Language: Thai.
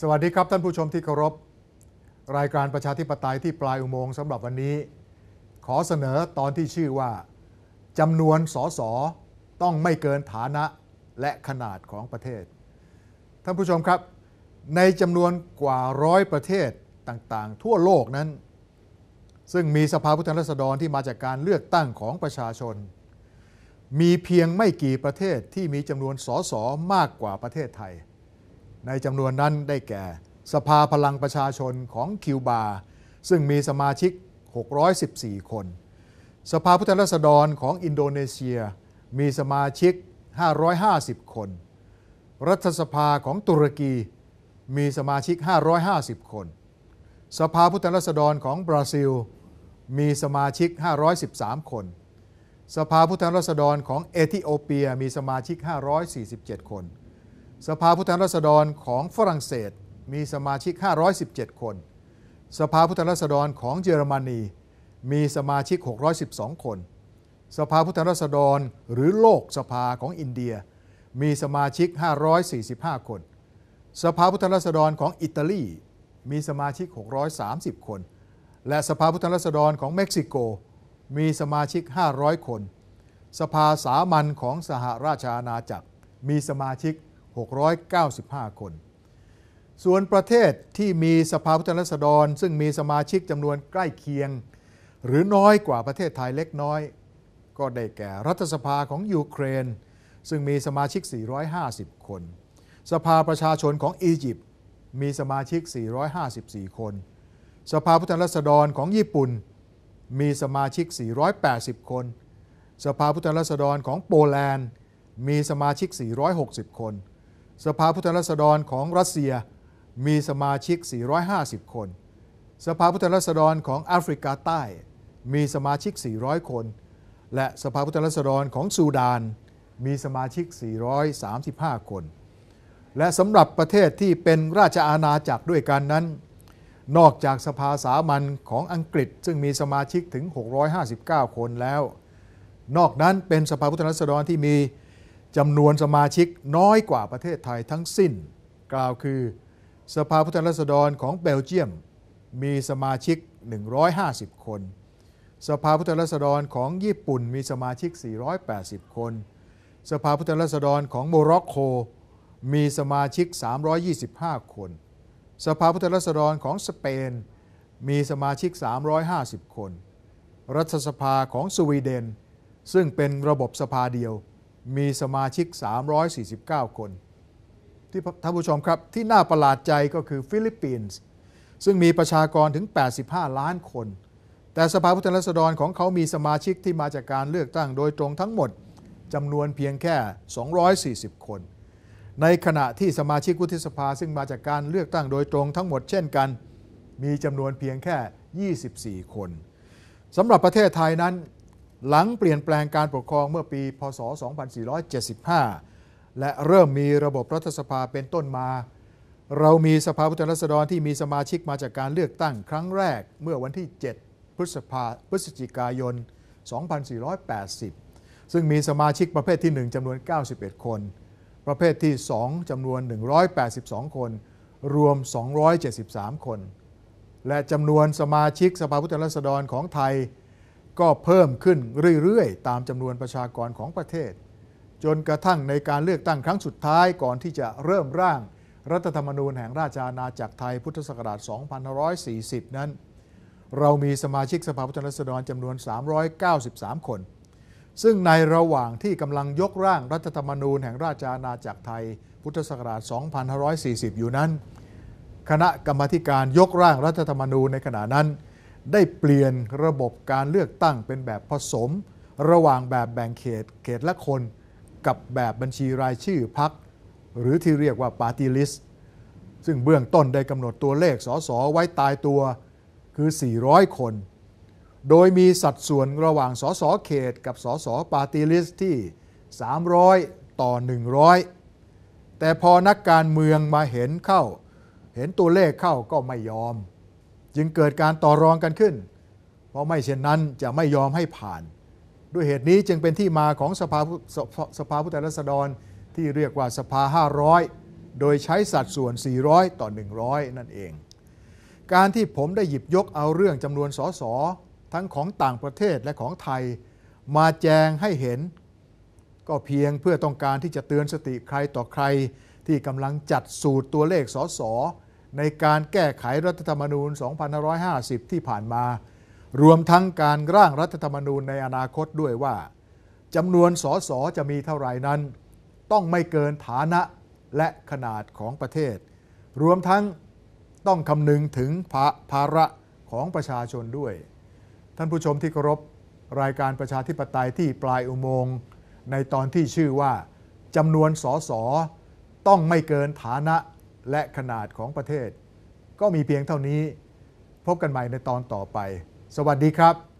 สวัสดีครับท่านผู้ชมที่เคารพ รายการประชาธิปไตยที่ปลายอุโมงค์สำหรับวันนี้ ขอเสนอตอนที่ชื่อว่าจำนวนสสต้องไม่เกินฐานะและขนาดของประเทศ ท่านผู้ชมครับ ในจำนวนกว่าร้อยประเทศต่างๆ ทั่วโลกนั้น ซึ่งมีสภาผู้แทนราษฎรที่มาจากการเลือกตั้งของประชาชน มีเพียงไม่กี่ประเทศที่มีจำนวนสสมากกว่าประเทศไทย ในจำนวนนั้นได้แก่ สภาพลังประชาชนของคิวบา ซึ่งมีสมาชิก 614 คน สภาผู้แทนราษฎรของอินโดนีเซีย มีสมาชิก 550 คน รัฐสภาของตุรกีมีสมาชิก 550 คน สภาผู้แทนราษฎรของบราซิล มีสมาชิก 513 คน สภาผู้แทนราษฎรของเอธิโอเปียมีสมาชิก 547 คน สภาผู้แทนราษฎรของฝรั่งเศสมีสมาชิก 517 คน สภาผู้แทนราษฎรของเยอรมนี มีสมาชิก 612 คน สภาผู้แทนราษฎรหรือโลกสภาของอินเดีย มีสมาชิก 545 คน สภาผู้แทนราษฎรของอิตาลี มีสมาชิก 630 คน และสภาผู้แทนราษฎรของเม็กซิโก มีสมาชิก 500 คน สภาสามัญของสหราชอาณาจักร มีสมาชิก 695 คน ส่วนประเทศที่มีสภาผู้แทนราษฎร ซึ่งมีสมาชิกจำนวนใกล้เคียง หรือน้อยกว่าประเทศไทยเล็กน้อย ก็ได้แก่รัฐสภาของยูเครน ซึ่งมีสมาชิก 450 คน สภาประชาชนของอียิปต์มีสมาชิก 454 คน สภาผู้แทนราษฎรของญี่ปุ่น มีสมาชิก 480 คน สภาผู้แทนราษฎรของโปแลนด์ มีสมาชิก 460 คน สภาผู้แทนราษฎรของรัสเซียมีสมาชิก 450 คน สภาผู้แทนราษฎรของแอฟริกาใต้ มีสมาชิก 400 คน และสภาผู้แทนราษฎรของซูดาน มีสมาชิก 435 คน และสำหรับประเทศที่เป็นราชอาณาจักรด้วยกันนั้น นอกจากสภาสามัญของอังกฤษ ซึ่งมีสมาชิกถึง 659 คนแล้ว นอกนั้นเป็นสภาผู้แทนราษฎรที่มี จำนวนสมาชิกน้อยกว่าประเทศไทยทั้งสิ้น กล่าวคือ สภาผู้แทนราษฎรของเบลเยียม มีสมาชิก 150 คน สภาผู้แทนราษฎรของญี่ปุ่นมีสมาชิก 480 คน สภาผู้แทนราษฎรของโมร็อกโกมีสมาชิก 325 คน สภาผู้แทนราษฎรของสเปน มีสมาชิก 350 คน รัฐสภาของสวีเดน ซึ่งเป็นระบบสภาเดียว มีสมาชิก 349 คน ที่ท่านผู้ชมครับที่น่าประหลาดใจก็คือฟิลิปปินส์ซึ่งมีประชากรถึง 85 ล้านคน แต่สภาผู้แทนราษฎรของเขามีสมาชิกที่มาจากการเลือกตั้งโดยตรงทั้งหมดจำนวนเพียงแค่ 240 คน ในขณะที่สมาชิกวุฒิสภาซึ่งมาจากการเลือกตั้งโดยตรงทั้งหมดเช่นกัน มีจำนวนเพียงแค่ 24 คนสำหรับประเทศไทยนั้น หลังเปลี่ยนแปลงการปกครองเมื่อปีพศ 2475 และเริ่มมีระบบรัฐสภาเป็นต้นมา เรามีสภาผู้แทนราษฎรที่มีสมาชิกมาจากการเลือกตั้งครั้งแรกเมื่อวันที่ 7 พฤษภาพฤศจิกายน 2480 ซึ่งมีสมาชิกประเภทที่ 1จำนวน 91 คน ประเภทที่ 2จำนวน 182 คน รวม 273 คน และจำนวนสมาชิกสภาผู้แทนราษฎรของไทย ก็เพิ่มขึ้นเรื่อยๆ ตามจำนวนประชากรของประเทศ จนกระทั่งในการเลือกตั้งครั้งสุดท้ายก่อนที่จะเริ่มร่าง รัฐธรรมนูญแห่งราชอาณาจักรไทยพุทธศักราช 2540 นั้น เรามีสมาชิกสภาผู้แทนราษฎรจำนวน 393 คน ซึ่งในระหว่างที่กำลังยกร่างรัฐธรรมนูญแห่งราชอาณาจักรไทย พุทธศักราช 2540 อยู่นั้น คณะกรรมการยกร่างรัฐธรรมนูญในขณะนั้น ได้เปลี่ยนระบบการเลือกตั้งเป็นแบบผสม ระหว่างแบบแบ่งเขตเขตละคน กับแบบบัญชีรายชื่อพัก หรือที่เรียกว่า Party List ซึ่งเบื้องต้นได้กำหนดตัวเลขสสไว้ตายตัวคือ 400 คน โดยมีสัดส่วนระหว่างสสเขตกับสสปาร์ตี้ลิสที่ 300 ต่อ 100 แต่พอนักการเมืองมาเห็นเข้า เห็นตัวเลขเข้าก็ไม่ยอม จึงเกิดการต่อรองกันขึ้น เพราะไม่เช่นนั้นจะไม่ยอมให้ผ่าน ด้วยเหตุนี้จึงเป็นที่มาของสภาสภาผู้แทนราษฎรที่เรียกว่าสภา 500 โดยใช้สัดส่วน 400 ต่อ 100 นั่นเอง การที่ผมได้หยิบยกเอาเรื่องจำนวนสสทั้งของต่างประเทศและของไทย มาแจงให้เห็น ก็เพียงเพื่อต้องการที่จะเตือนสติใครต่อใครที่กำลังจัดสูตรตัวเลขสส ในการแก้ไขรัฐธรรมนูญ 2550 ที่ผ่านมา รวมทั้งการร่างรัฐธรรมนูญในอนาคตด้วยว่าจำนวนสสจะมีเท่าไหร่นั้น ต้องไม่เกินฐานะและขนาดของประเทศ รวมทั้งต้องคำนึงถึงภาภาระของประชาชนด้วย ท่านผู้ชมที่เคารพรายการประชาธิปไตยที่ปลายอุโมงค์ในตอนที่ชื่อว่าจำนวนสสต้องไม่เกินฐานะ และขนาดของประเทศ ก็มีเพียงเท่านี้ พบกันใหม่ในตอนต่อไป สวัสดีครับ